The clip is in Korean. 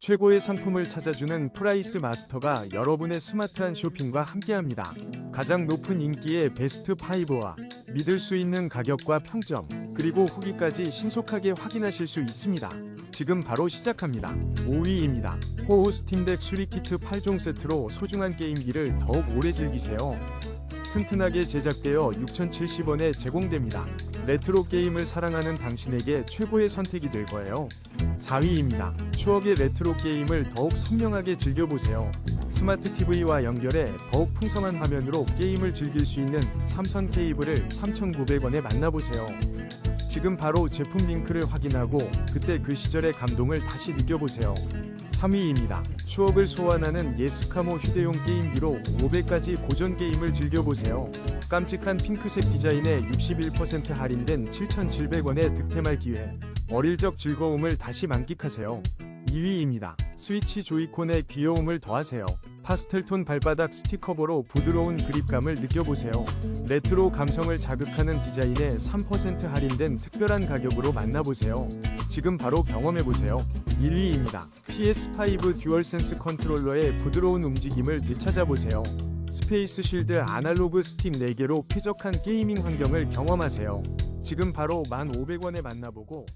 최고의 상품을 찾아주는 프라이스 마스터가 여러분의 스마트한 쇼핑과 함께합니다. 가장 높은 인기의 베스트 5와 믿을 수 있는 가격과 평점, 그리고 후기까지 신속하게 확인하실 수 있습니다. 지금 바로 시작합니다. 5위입니다. 호우 스팀덱 수리키트 8종 세트로 소중한 게임기를 더욱 오래 즐기세요. 튼튼하게 제작되어 6,070원에 제공됩니다. 레트로 게임을 사랑하는 당신에게 최고의 선택이 될 거예요. 4위입니다. 추억의 레트로 게임을 더욱 선명하게 즐겨보세요. 스마트 TV와 연결해 더욱 풍성한 화면으로 게임을 즐길 수 있는 삼선 케이블을 3,900원에 만나보세요. 지금 바로 제품 링크를 확인하고 그때 그 시절의 감동을 다시 느껴보세요. 3위입니다. 추억을 소환하는 예스카모 휴대용 게임기로 500가지 고전 게임을 즐겨보세요. 깜찍한 핑크색 디자인에 61% 할인된 7,700원의 득템할 기회. 어릴 적 즐거움을 다시 만끽하세요. 2위입니다. 스위치 조이콘의 귀여움을 더하세요. 파스텔톤 발바닥 스티커보로 부드러운 그립감을 느껴보세요. 레트로 감성을 자극하는 디자인에 3% 할인된 특별한 가격으로 만나보세요. 지금 바로 경험해보세요. 1위입니다. PS5 듀얼센스 컨트롤러의 부드러운 움직임을 되찾아보세요. 스페이스 쉴드 아날로그 스틱 4개로 쾌적한 게이밍 환경을 경험하세요. 지금 바로 1,500원에 만나보고